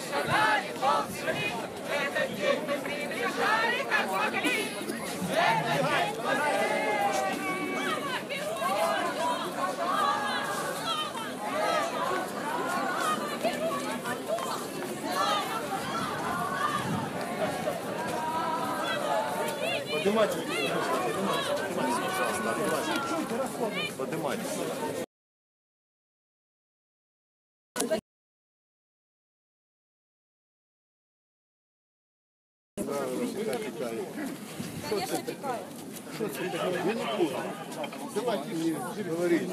шагали, ползли, этот день мы приближали, как могли. Этот день Поднимайте. Поднимайте. Давайте мне говорить.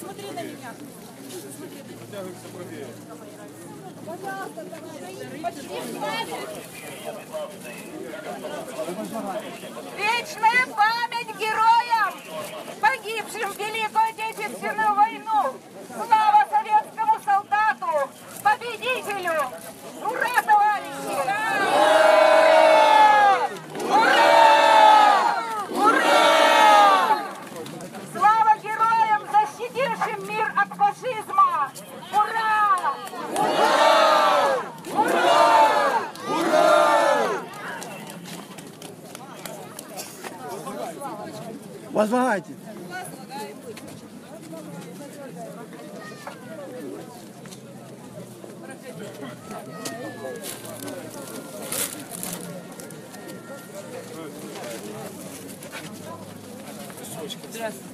Смотри на меня. Вечная память героям, погибшим в Великую Отечественную войну. Слава Возлагайте. Только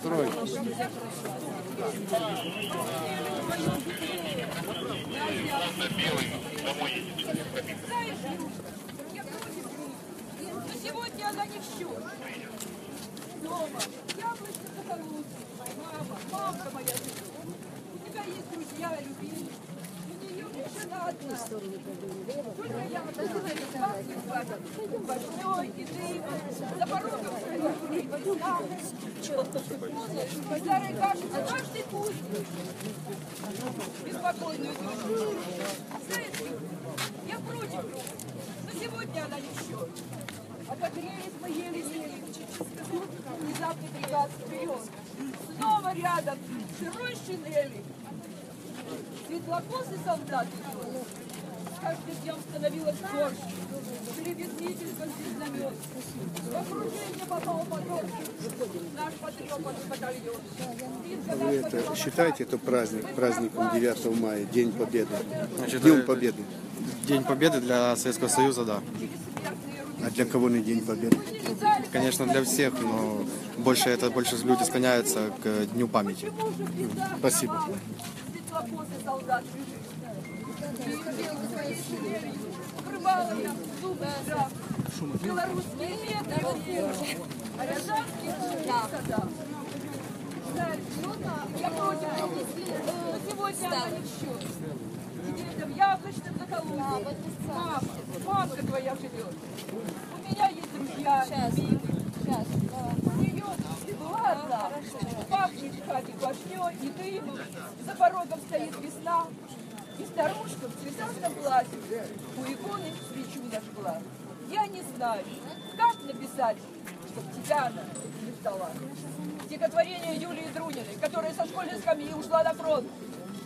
Строй. Но сегодня она не в счет. Дома, яблочко кукурузы. Мама, мамка моя. У тебя есть друзья, любимые. У нее жена одна. Только я вот Большой, и ты, за порогом своей война. Старый кажется, каждый путь. Беспокойную душу. Знаете, я против но сегодня она не в счет. Отогрелись мы еле-еле. Внезапный приказ вперед. Снова рядом, сырой шинели. Светлокосый солдат идет. С каждым днем становилось горше. Телевизитель знамен. В окружение попал подольше. Наш потрепанный батальон. Вы это считаете это праздник, праздником 9 мая, День Победы? Значит, Днем э, Победы. День Победы для Советского Союза, да. А для кого не День Победы? Конечно, для всех, но больше это больше люди склоняются к Дню памяти. Спасибо. Светлокосый солдат лежит. Покрывало я зубы здрав. Белорусские метры. А рязанские сказал. Я против. Э, Сегодня она не в счет. Теперь там яблочным заколоть. Мама, мамка твоя живет. У меня есть друзья. Сейчас. Сейчас. У нее была одна. Пахнет в хате квашней и дымом. За порогом стоит весна. И старушка в цветастом платье у иконы свечу зажгла. Я не знаю, как написать, чтобы тебя она не ждала. Стихотворение Юлии Друниной, которая со школьной скамьи ушла на фронт,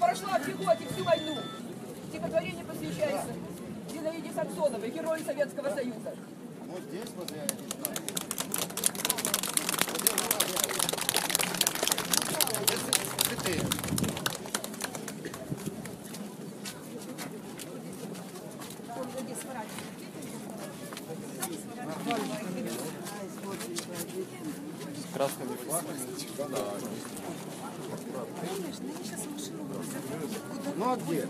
прошла в пехоте всю войну. Стихотворение посвящается Зинаиде Самсоновой, герою Советского Союза. Красными флагами. Ну а где?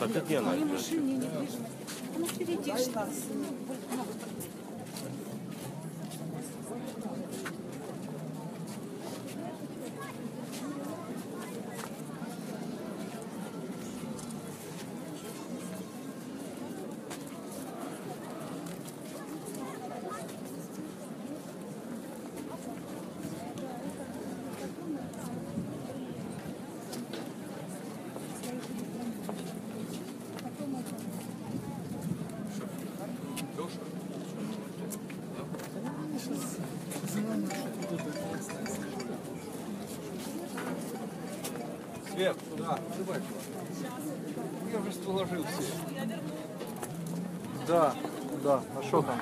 Так а где она? Она впереди шла. Да, давай. Я вже положив все. Да, да. А що там?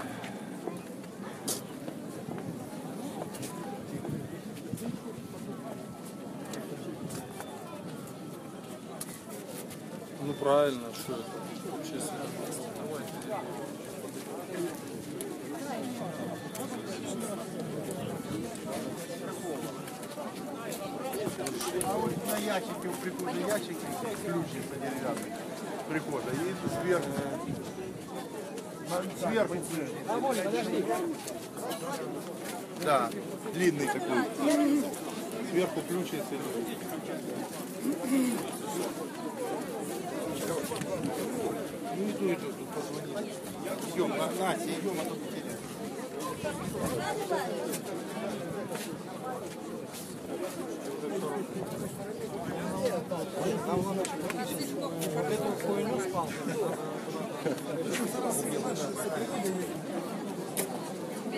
Ну правильно, что это? Общественное место. А вот на ящике, у прихода ящики, ключи деревянные. Прихода. И сверху. Сверху ключи. Да, длинный такой. Сверху ключ и Ну иду, иду, тут позвонить. Идем, на, Настя, идем, а то потеряем. Теперь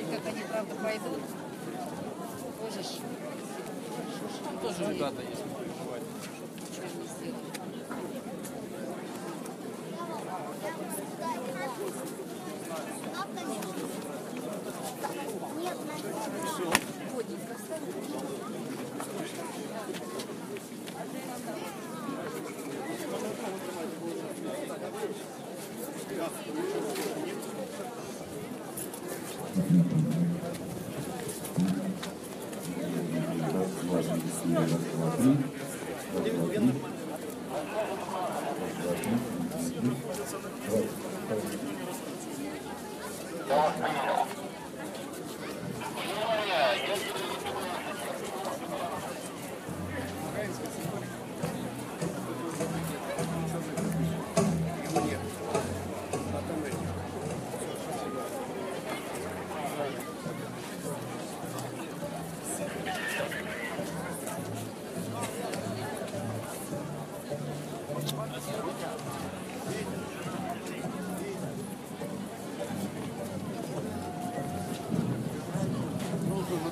как они, правда, пойдут. Боже ж. Тоже ребята есть. Thank you.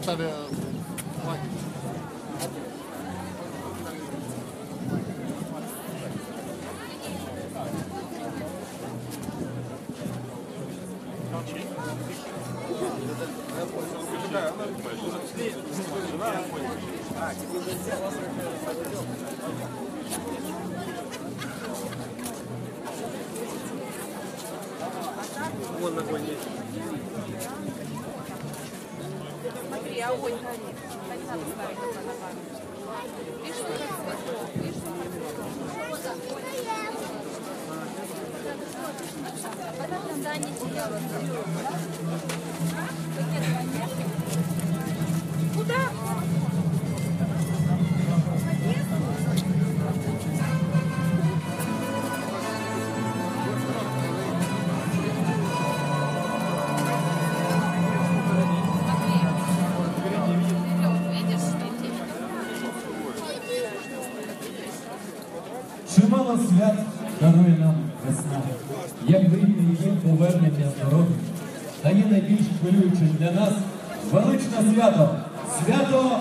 sabe? Como. Смотри, огонь горит. Так надо ставить на фонограмму. Видишь, как светло? Видишь, Куда? Чимало свят дарує нам весна, як вийти її повернення здоров'я. Та є найбільш хвилюючим для нас величне свято свято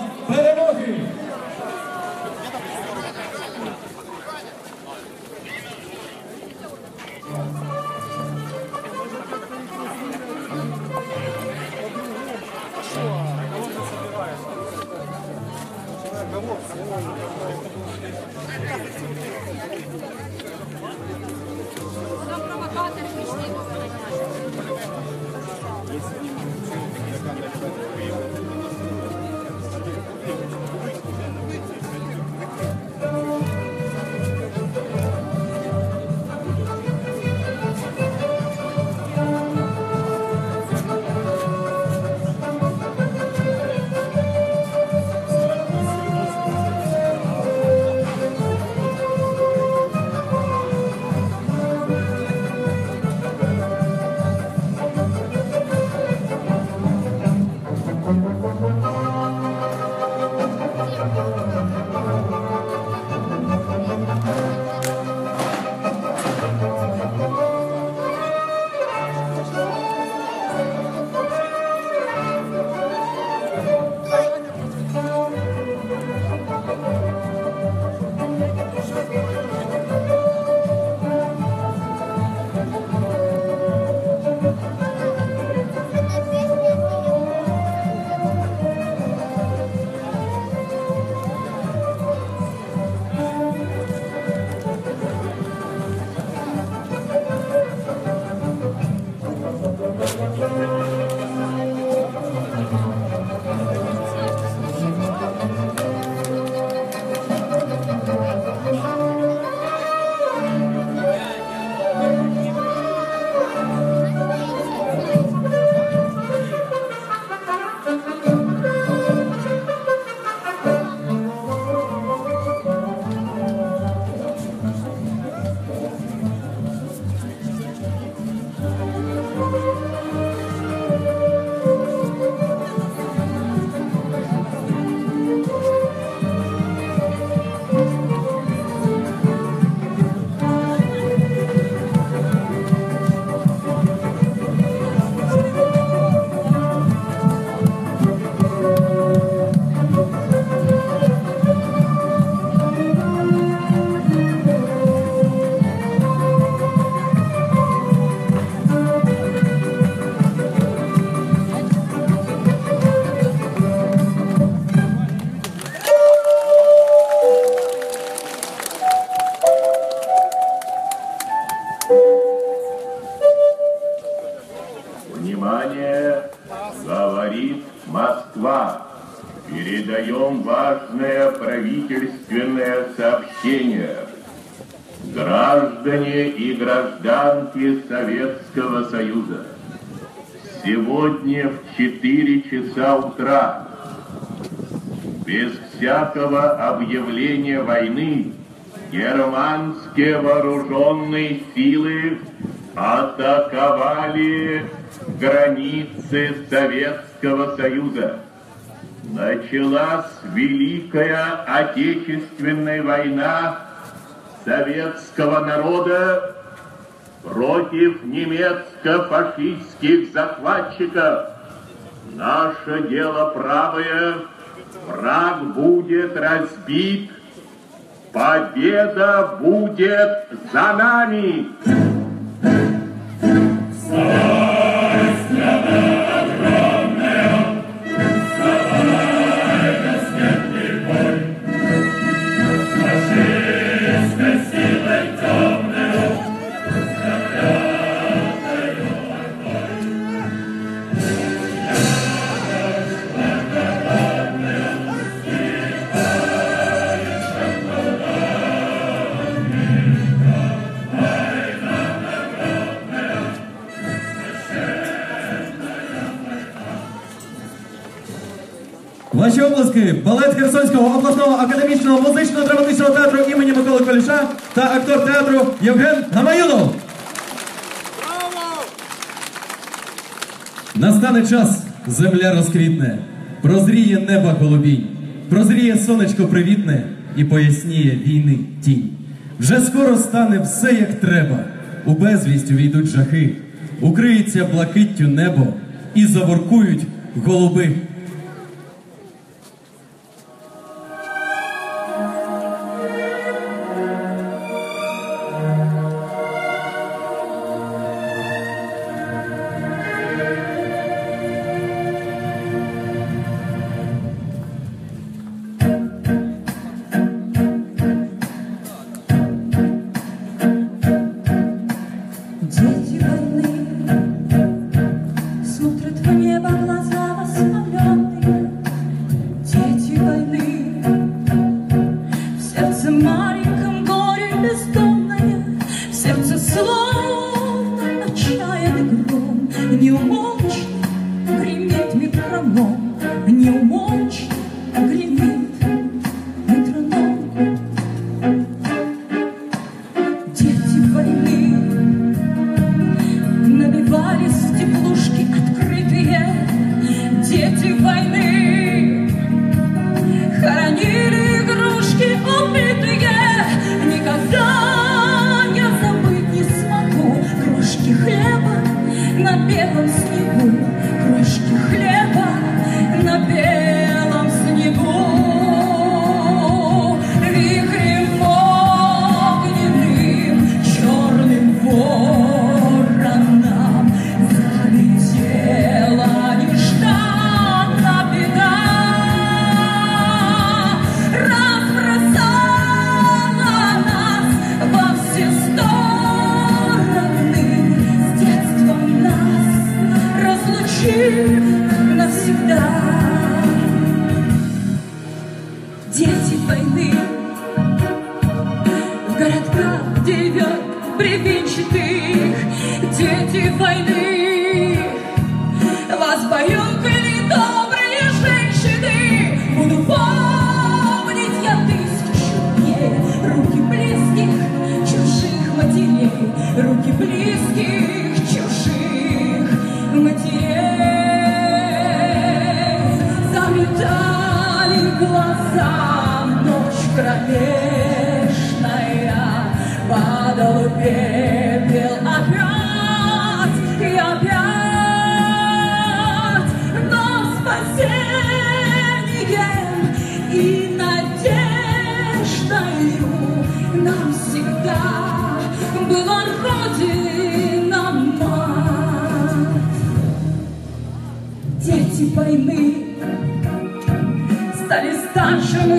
без всякого объявления войны, германские вооруженные силы атаковали границы Советского Союза. Началась Великая Отечественная война советского народа против немецко-фашистских захватчиков. Наше дело правое, враг будет разбит, победа будет за нами. Ваші обласки, балет Херсонського обласного академічного музичного драматичного театру імені Миколи Куліша та актор театру Євген Гамаюнов. Настане час, земля розквітне, прозріє неба голубінь, прозріє сонечко привітне і поясніє війни тінь. Вже скоро стане все як треба, у безвість увійдуть жахи, укриється блакиттю небо і заворкують голуби. aqui na cidade. Заметали глаза в ночь кромешная, падал пепел опять и опять, но спасением и надеждою нам всегда была Родина мать. Дети войны está ister şunu